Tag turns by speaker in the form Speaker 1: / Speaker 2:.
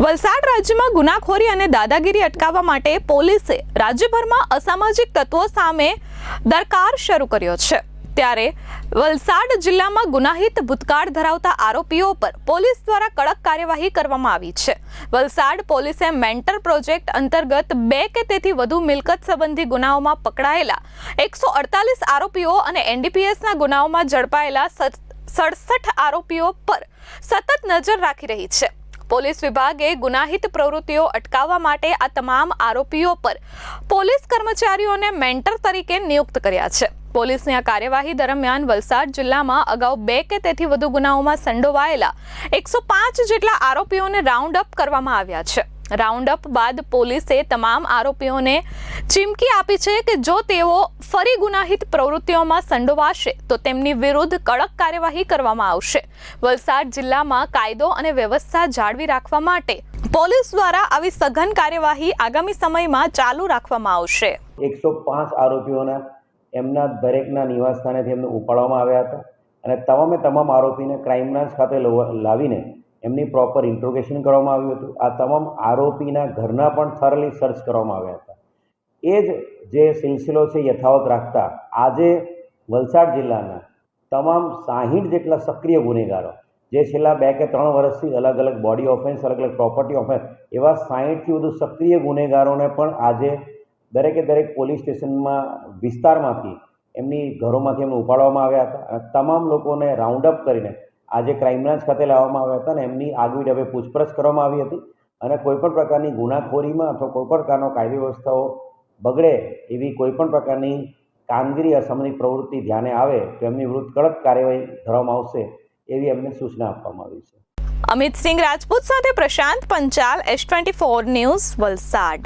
Speaker 1: વલસાડ રાજ્યમાં ગુનાખોરી અને દાદાગીરી અટકાવવા માટે પોલીસે રાજ્યભરમાં અસામાજિક તત્વો સામે દરકાર શરૂ કર્યો છે. ત્યારે વલસાડ જિલ્લામાં ગુનાહિત ભૂતકાળ ધરાવતા આરોપીઓ પર પોલીસ દ્વારા કડક કાર્યવાહી કરવામાં આવી છે. વલસાડ પોલીસે મેન્ટર પ્રોજેક્ટ અંતર્ગત બે કે તેથી વધુ મિલકત સંબંધી ગુનાઓમાં પકડાયેલા એકસો અડતાલીસ આરોપીઓ અને એનડીપીએસના ગુનાઓમાં ઝડપાયેલા સડસઠ આરોપીઓ પર સતત નજર રાખી રહી છે. પોલીસ વિભાગે ગુનાહિત પ્રવૃત્તિઓ અટકાવવા માટે આ તમામ આરોપીઓ પર પોલીસ કર્મચારીઓને મેન્ટર તરીકે નિયુક્ત કર્યા છે. પોલીસની આ કાર્યવાહી દરમિયાન વલસાડ જિલ્લામાં અગાઉ બે કે તેથી વધુ ગુનાઓમાં સંડોવાયેલા એકસો પાંચ જેટલા આરોપીઓને રાઉન્ડ અપ કરવામાં આવ્યા છે. રાઉન્ડ અપ બાદ પોલીસે તમામ આરોપીઓને ચીમકી આપી છે કે જો તેઓ ફરી ગુનાહિત પ્રવૃત્તિઓમાં સંડોવાશે, તો તેમની વિરુદ્ધ કડક કાર્યવાહી કરવામાં આવશે. વલસાડ જિલ્લામાં કાયદો અને વ્યવસ્થા જાળવી રાખવા માટે પોલીસ દ્વારા આવી સઘન કાર્યવાહી આગામી સમયમાં ચાલુ રાખવામાં આવશે.
Speaker 2: એકસો પાંચ આરોપીઓના એમના દરેકના નિવાસસ્થાનેથી એમને ઉપાડવામાં આવ્યા હતા અને તમામે તમામ આરોપીને ક્રાઇમ બ્રાન્ચ ખાતે લવ- લાવીને એમની પ્રોપર ઇન્ટ્રોગેશન કરવામાં આવ્યું હતું. આ તમામ આરોપીના ઘરના પણ થરલી સર્ચ કરવામાં આવ્યા હતા. એ જ જે સિલસિલો છે યથાવત રાખતા આજે વલસાડ જિલ્લાના તમામ સાહીઠ જેટલા સક્રિય ગુનેગારો, જે છેલ્લા બે કે ત્રણ વર્ષથી અલગ અલગ બોડી ઓફેન્સ અલગ અલગ પ્રોપર્ટી ઓફેન્સ એવા સાહીઠથી વધુ સક્રિય ગુનેગારોને પણ આજે દરેકે દરેક પોલીસ સ્ટેશનમાં વિસ્તારમાંથી એમની ઘરોમાંથી એમને ઉપાડવામાં આવ્યા હતા. અને તમામ લોકોને રાઉન્ડ અપ કરીને આજે ક્રાઇમ બ્રાન્ચ ખાતે લાવવામાં આવ્યા હતા અને એમની આગવી ઢબે પૂછપરછ કરવામાં આવી હતી અને કોઈપણ પ્રકારની ગુનાખોરીમાં અથવા કોઈપણ પ્રકારનો કાયદી વ્યવસ્થાઓ બગડે એવી કોઈપણ પ્રકારની કામગીરી અસમની પ્રવૃત્તિ ધ્યાને આવે તો એમની વિરુદ્ધ કડક કાર્યવાહી કરવામાં આવશે એવી એમને સૂચના આપવામાં આવી છે.
Speaker 1: અમિત સિંહ રાજપૂત સાથે Prashant Panchal S twenty four news Valsad.